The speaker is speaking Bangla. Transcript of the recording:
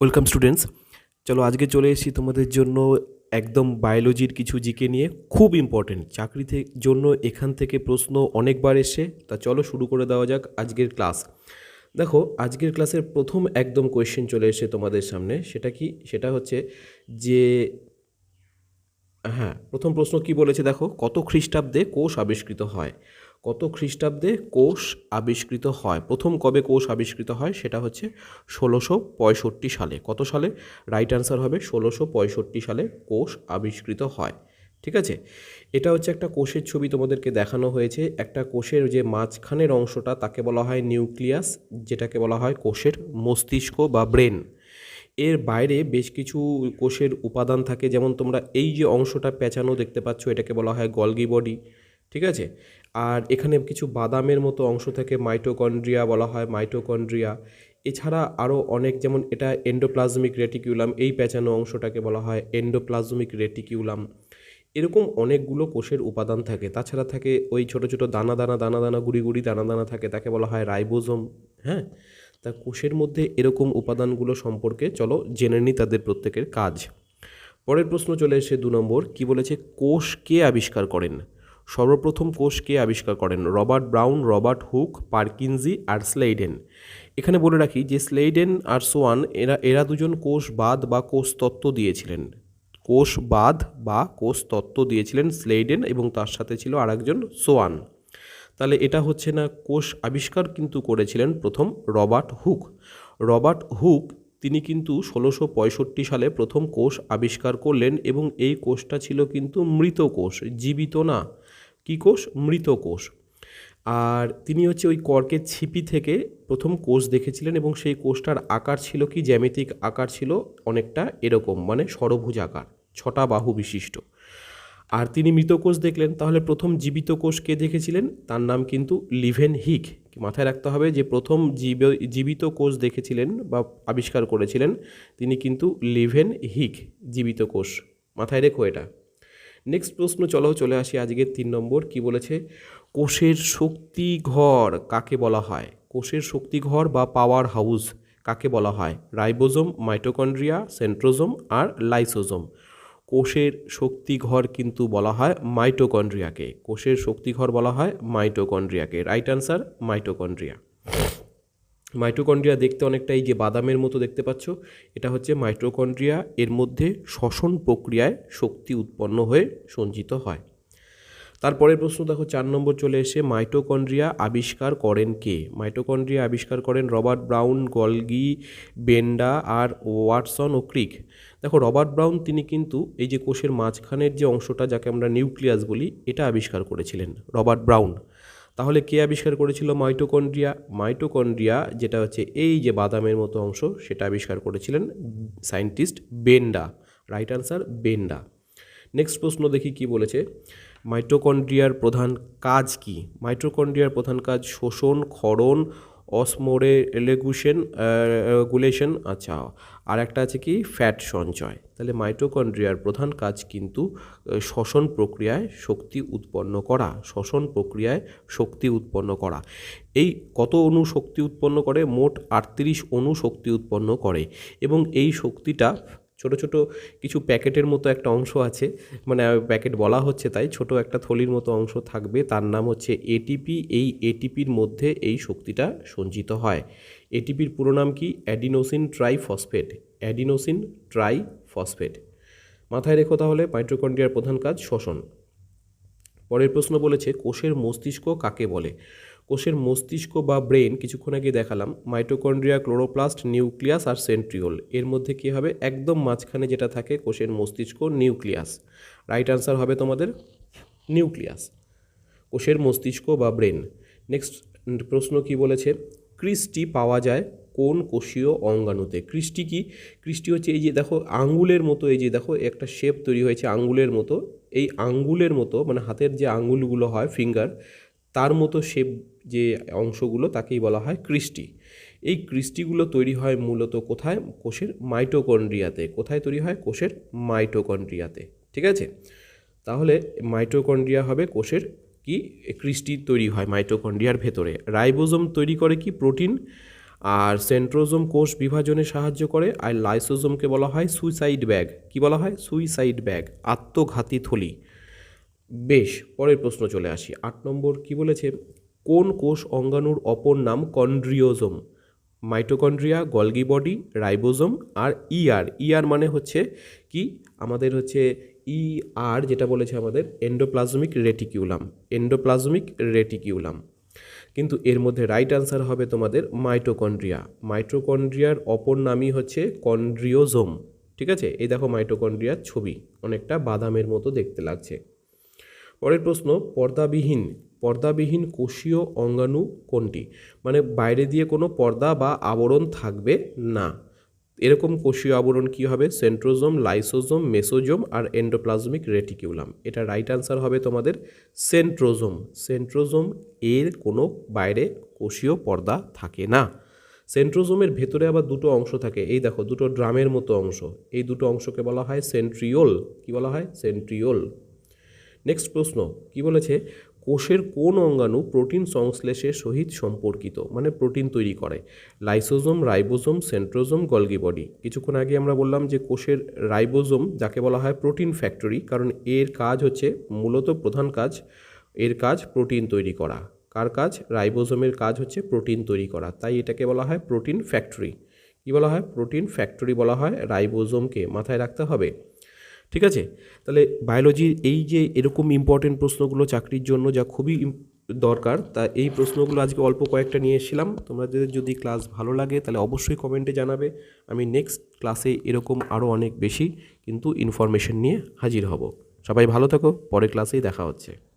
ওয়েলকাম স্টুডেন্টস চলো আজকে চলে এসেছি তোমাদের জন্য একদম বায়োলজির কিছু জিকে নিয়ে। খুব ইম্পর্টেন্ট চাকরিতে জন্য এখান থেকে প্রশ্ন অনেকবার এসে তা চলো শুরু করে দেওয়া যাক আজকের ক্লাস দেখো, আজকের ক্লাসের প্রথম একদম কোয়েশ্চেন চলে এসে তোমাদের সামনে। সেটা কি? সেটা হচ্ছে যে হ্যাঁ প্রথম প্রশ্ন কি বলেছে দেখো? কত খ্রিস্টাব্দে কোষ আবিষ্কৃত হয়? কত খ্রিস্টাব্দে কোষ আবিষ্কৃত হয়? প্রথম কবে কোষ আবিষ্কৃত হয়? সেটা হচ্ছে ষোলোশো পঁয়ষট্টি সালে। কত সালে? রাইট অ্যান্সার হবে ষোলোশো পঁয়ষট্টি সালে কোষ আবিষ্কৃত হয়। ঠিক আছে? এটা হচ্ছে একটা কোষের ছবি তোমাদেরকে দেখানো হয়েছে। একটা কোষের যে মাঝখানের অংশটা তাকে বলা হয় নিউক্লিয়াস, যেটাকে বলা হয় কোষের মস্তিষ্ক বা ব্রেন। এর বাইরে বেশ কিছু কোষের উপাদান থাকে। যেমন তোমরা এই যে অংশটা পেঁচানো দেখতে পাচ্ছ, এটাকে বলা হয় গলগি বডি। ঠিক আছে? আর এখানে কিছু বাদামের মতো অংশ থাকে মাইটোকন্ড্রিয়া বলা হয় মাইটোকন্ড্রিয়া এছাড়া আরও অনেক, যেমন এটা এন্ডোপ্লাজমিক রেটিকিউলাম এই পেঁচানো অংশটাকে বলা হয় এন্ডোপ্লাজমিক রেটিকিউলাম এরকম অনেকগুলো কোষের উপাদান থাকে। তাছাড়া থাকে ওই ছোট ছোট দানা দানা দানা দানা, গুড়ি গুড়ি, দানা দানা থাকে, তাকে বলা হয় রাইবোজোম হ্যাঁ? তা কোষের মধ্যে এরকম উপাদানগুলো সম্পর্কে চলো জেনে নিই তাদের প্রত্যেকের কাজ। পরের প্রশ্ন চলে এসে দু নম্বর, কি বলেছে কোষ কে আবিষ্কার করেন? সর্বপ্রথম কোষ কে আবিষ্কার করেন? Robert Brown, Robert Hooke, Purkinje আর স্লেইডেন। এখানে বলে রাখি যে স্লেইডেন আর সোয়ান এরা এরা দুজন কোষ বাদ বা কোষ তত্ত্ব দিয়েছিলেন। কোষ বাদ বা কোষ তত্ত্ব দিয়েছিলেন স্লেইডেন এবং তার সাথে ছিল আরেকজন সোয়ান। তাহলে এটা হচ্ছে না কোষ আবিষ্কার কিন্তু করেছিলেন প্রথম রবার্ট হুক। রবার্ট হুক, তিনি কিন্তু ষোলোশো পঁয়ষট্টি সালে প্রথম কোষ আবিষ্কার করলেন এবং এই কোষটা ছিল কিন্তু মৃত কোষ, জীবিত না। কী কোষ? মৃত কোষ। আর তিনি হচ্ছে ওই কর্কের ছিপি থেকে প্রথম কোষ দেখেছিলেন এবং সেই কোষটার আকার ছিল কি? জ্যামিতিক আকার ছিল অনেকটা এরকম মানে ষড়ভুজ আকার, ছটা বাহু বিশিষ্ট। আর তিনি মৃত কোষ দেখলেন, তাহলে প্রথম জীবিত কোষ কে দেখেছিলেন? তার নাম কিন্তু লিভেন হিক মাথায় রাখতে হবে যে প্রথম জীব, জীবিত কোষ দেখেছিলেন বা আবিষ্কার করেছিলেন তিনি কিন্তু লিভেন হিক জীবিত কোষ। মাথায় রেখো এটা। নেক্সট প্রশ্ন, চলো চলে আসি আজকের তিন নম্বর। কি বলেছে? কোষের শক্তিঘর কাকে বলা হয়? কোষের শক্তিঘর বা পাওয়ার হাউস কাকে বলা হয়? রাইবোজোম মাইটোকন্ড্রিয়া সেন্ট্রোজোম আর লাইসোজোম কোষের শক্তিঘর কিন্তু বলা হয় মাইটোকন্ড্রিয়াকে কোষের শক্তিঘর বলা হয় মাইটোকন্ড্রিয়াকে রাইট আনসার মাইটোকন্ড্রিয়া মাইটোকন্ড্রিয়া দেখতে অনেকটা এই যে বাদামের মতো দেখতে পাচ্ছ। এটা হচ্ছে মাইটোকন্ড্রিয়া, এর মধ্যে শ্বসন প্রক্রিয়ায় শক্তি উৎপন্ন হয়ে সঞ্চিত হয়। তারপরের প্রশ্ন দেখো, চার নম্বর চলে এসে মাইটোকন্ড্রিয়া আবিষ্কার করেন কে? মাইটোকন্ড্রিয়া আবিষ্কার করেন রবার্ট ব্রাউন, গলগি, বেন্ডা আর ওয়াটসন ও ক্রিক। দেখো, রবার্ট ব্রাউন তিনি কিন্তু এই যে কোষের মাঝখানের যে অংশটা যাকে আমরা নিউক্লিয়াস বলি, এটা আবিষ্কার করেছিলেন রবার্ট ব্রাউন। তাহলে কে আবিষ্কার করেছিল মাইটোকন্ড্রিয়া? মাইটোকন্ড্রিয়া, যেটা হচ্ছে এই যে বাদামের মতো অংশ, সেটা আবিষ্কার করেছিলেন scientist Benda. Right answer Benda. Next প্রশ্ন দেখি কি বলেছে। মাইটোকন্ড্রিয়ার প্রধান কাজ কি? মাইটোকন্ড্রিয়ার প্রধান কাজ শোষণ ক্ষরণ অসমোরে এলেগুশন রেগুলেশন আচ্ছা আর একটা আছে কি ফ্যাট সঞ্চয়। তাহলে মাইটোকন্ড্রিয়ার প্রধান কাজ কিন্তু শ্বসন প্রক্রিয়ায় শক্তি উৎপন্ন করা, শ্বসন প্রক্রিয়ায় শক্তি উৎপন্ন করা। এই কত অণু শক্তি উৎপন্ন করে? মোট আটত্রিশ অণু শক্তি উৎপন্ন করে। এবং এই শক্তিটা ছোট ছোট কিছু প্যাকেটের মতো একটা অংশ আছে মানে প্যাকেট বলা হচ্ছে তাই, ছোট একটা থলির মতো অংশ থাকবে, তার নাম হচ্ছে এটিপি এই এটিপির মধ্যে এই শক্তিটা সঞ্চিত হয়। এটিপির পুরো নাম কি? Adenosine triphosphate adenosine triphosphate. মাথায় রেখো তাহলে মাইট্রোকন্ড্রিয়ার প্রধান কাজ, শ্বসন। পরের প্রশ্ন বলেছে, কোষের মস্তিষ্ক কাকে বলে? কোষের মস্তিষ্ক বা ব্রেন কিছুক্ষণ আগে দেখালাম, মাইটোকন্ড্রিয়া, ক্লোরোপ্লাস্ট, নিউক্লিয়াস আর সেন্ট্রিওল। এর মধ্যে কী হবে? একদম মাঝখানে যেটা থাকে কোষের মস্তিষ্ক, নিউক্লিয়াস। রাইট আনসার হবে তোমাদের নিউক্লিয়াস, কোষের মস্তিষ্ক বা ব্রেন। নেক্সট প্রশ্ন কি বলেছে? ক্রিস্টি পাওয়া যায় কোন কোষীয় অঙ্গাণুতে? কৃষ্টি কি? কৃষ্টি হচ্ছে এই যে দেখো, আঙ্গুলের মতো, এই যে দেখো, একটা শেপ তৈরি হয়েছে আঙ্গুলের মতো। এই আঙ্গুলের মতো মানে হাতের যে আঙ্গুলগুলো হয় ফিঙ্গার তার মতো শেপ যে অংশগুলো তাকেই বলা হয় কৃষ্টি। এই কৃষ্টিগুলো তৈরি হয় মূলত কোথায়? কোষের মাইটোকন্ড্রিয়াতে। কোথায় তৈরি হয়? কোষের মাইটোকন্ড্রিয়াতে। ঠিক আছে? তাহলে মাইটোকন্ড্রিয়া হবে কোষের কি? কৃষ্টি তৈরি হয় মাইটোকন্ড্রিয়ার ভেতরে। রাইবোজোম তৈরি করে কি? প্রোটিন। আর সেন্ট্রোজোম কোষ বিভাজনে সাহায্য করে। আর লাইসোজোমকে বলা হয় সুইসাইড ব্যাগ। কি বলা হয়? Suicide bag. আত্মঘাতী থলি। বেশ, পরের প্রশ্ন চলে আসি। আট নম্বর কি বলেছে? কোন কোষ অঙ্গাণুর অপর নাম chondriosome? Mitochondria, Golgi body, ribosome আর ইআর ইআর মানে হচ্ছে কি? আমাদের হচ্ছে ইআর যেটা বলেছে আমাদের এন্ডোপ্লাজমিক রেটিকিউলাম এন্ডোপ্লাজমিক রেটিকিউলাম কিন্তু এর মধ্যে রাইট আনসার হবে তোমাদের মাইটোকন্ড্রিয়া। মাইটোকন্ড্রিয়ার অপর নামই হচ্ছে কন্ড্রিওজোম। ঠিক আছে? এই দেখো মাইটোকন্ড্রিয়ার ছবি। অনেকটা বাদামের মতো দেখতে লাগছে। পরের প্রশ্ন, পর্দাবিহীন পর্দাবিহীন কোষীয় অঙ্গাণু কোনটি? মানে বাইরে দিয়ে কোনো পর্দা বা আবরণ থাকবে না। এরকম কোষীয় আবরণ কি হবে? সেন্ট্রোজোম, লাইসোজোম, মেসোজোম আর এন্ডোপ্লাজমিক রেটিকিউলাম এটা রাইট আনসার হবে তোমাদের সেন্ট্রোজোম। সেন্ট্রোজোম এর কোনো বাইরে কোষীয় পর্দা থাকে না। সেন্ট্রোজোমের ভেতরে আবার দুটো অংশ থাকে। এই দেখো, দুটো ড্রামের মতো অংশ। এই দুটো অংশকে বলা হয় সেন্ট্রিওল। কি বলা হয়? সেন্ট্রিওল। নেক্সট প্রশ্ন, কি বলেছে? কোষের কোন অঙ্গাণু প্রোটিন সংশ্লেষের সহিত সম্পর্কিত? মানে প্রোটিন তৈরি করে। Lysosome, ribosome, centrosome, Golgi body. কিছুক্ষণ আগে আমরা বললাম যে কোষের রাইবোজোম, যাকে বলা হয় প্রোটিন ফ্যাক্টরি, কারণ এর কাজ হচ্ছে মূলত প্রধান কাজ, এর কাজ প্রোটিন তৈরি করা। কার কাজ? রাইবোজোমের কাজ হচ্ছে প্রোটিন তৈরি করা। তাই এটাকে বলা হয় প্রোটিন ফ্যাক্টরি। কী বলা হয়? প্রোটিন ফ্যাক্টরি বলা হয় রাইবোজোমকে। মাথায় রাখতে হবে ঠিক আছে? তাহলে বায়োলজির এই যে এরকম ইম্পর্টেন্ট প্রশ্নগুলো চাকরির জন্য যা খুবই দরকার, তা এই প্রশ্নগুলো আজকে অল্প কয়েকটা নিয়ে এসেছিলাম। তোমাদের যদি ক্লাস ভালো লাগে, তাহলে অবশ্যই কমেন্টে জানাবে। আমি নেক্সট ক্লাসে এরকম আরও অনেক বেশি কিন্তু ইনফরমেশন নিয়ে হাজির হব। সবাই ভালো থাকো, পরের ক্লাসেই দেখা হচ্ছে।